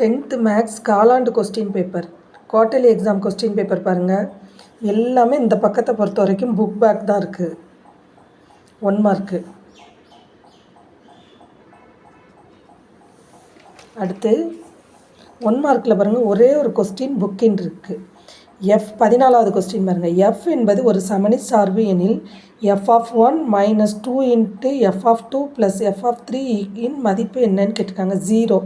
Tenth maths காலாண்டு question paper. Quarterly exam question paper பாருங்கள் எல்லாமே இந்த பக்கத்தை பொறுத்த வரைக்கும் புக் பேக் தான் இருக்குது ஒன் மார்க்கு அடுத்து ஒன் மார்க்கில் பாருங்கள் ஒரே ஒரு கொஸ்டின் புக்கின் இருக்குது எஃப் பதினாலாவது கொஸ்டின் பாருங்கள் எஃப் என்பது ஒரு சமணி சார்பு எனில் F of one minus two into F of two plus F of three இன் மதிப்பு என்னன்னு கேட்டிருக்காங்க. ஜீரோ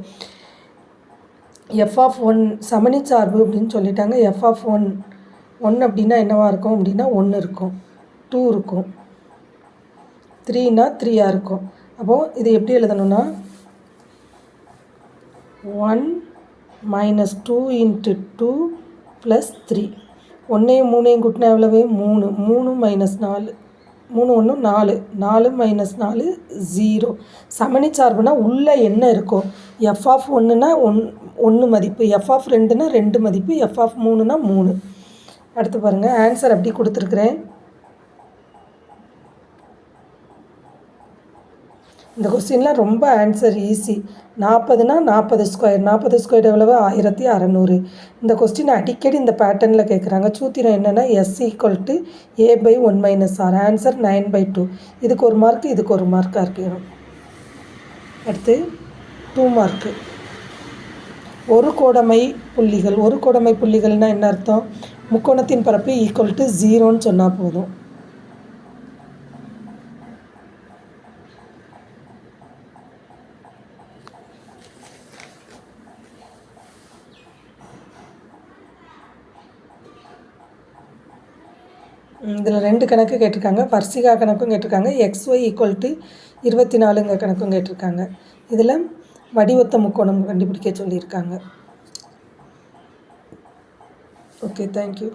எஃப் ஆஃப் ஒன் சமணி சார்பு அப்படின்னு சொல்லிட்டாங்க. எஃப் ஆஃப் ஒன் ஒன் அப்படின்னா என்னவா இருக்கும்? அப்படின்னா ஒன்று இருக்கும். டூ இருக்கும். த்ரீனா த்ரீயாக இருக்கும். அப்போது இது எப்படி எழுதணும்னா one minus two into two plus three ஒன்றையும் மூணையும் கூட்டினா எவ்வளவு? மூணு. மூணு மைனஸ் நாலு. மூணு ஒன்று நாலு. நாலு மைனஸ் நாலு ஜீரோ. சமணி சார்புனா உள்ளே என்ன இருக்கோ. எஃப் ஆஃப் ஒன்றுனா ஒன் ஒன்று மதிப்பு. எஃப் ஆஃப் ரெண்டுனா ரெண்டு மதிப்பு. எஃப் ஆஃப் மூணுனா மூணு. அடுத்து பாருங்கள் ஆன்சர் அப்படி கொடுத்துருக்குறேன். இந்த கொஸ்டின்லாம் ரொம்ப ஆன்சர் ஈஸி நாற்பதுனா நாற்பது ஸ்கொயர் நாற்பது ஸ்கொயர் எவ்வளவு? ஆயிரத்தி அறநூறு. இந்த கொஸ்டின் அடிக்கடி இந்த பேட்டர்னில் கேட்குறாங்க சூத்திரம் என்னென்னா S equal to A by one minus R answer nine by two இதுக்கு ஒரு மார்க் இதுக்கு ஒரு மார்க்காக இருக்கணும் அடுத்து டூ மார்க்கு ஒரு கோடமை புள்ளிகள். ஒரு கோடமை புள்ளிகள்னால் என்ன அர்த்தம்? முக்கோணத்தின் பரப்பு ஈக்குவல் டு ஜீரோன்னு சொன்னால் போதும். இதில் ரெண்டு கணக்கு கேட்டிருக்காங்க. பர்சிகா கணக்கும் கேட்டிருக்காங்க. எக்ஸ் ஒய் ஈக்குவல் டு இருபத்தி நாலுங்க கணக்கும் கேட்டிருக்காங்க. இதில் வடிவத்த முக்கோணம் கண்டுபிடிக்க சொல்லியிருக்காங்க. Okay thank you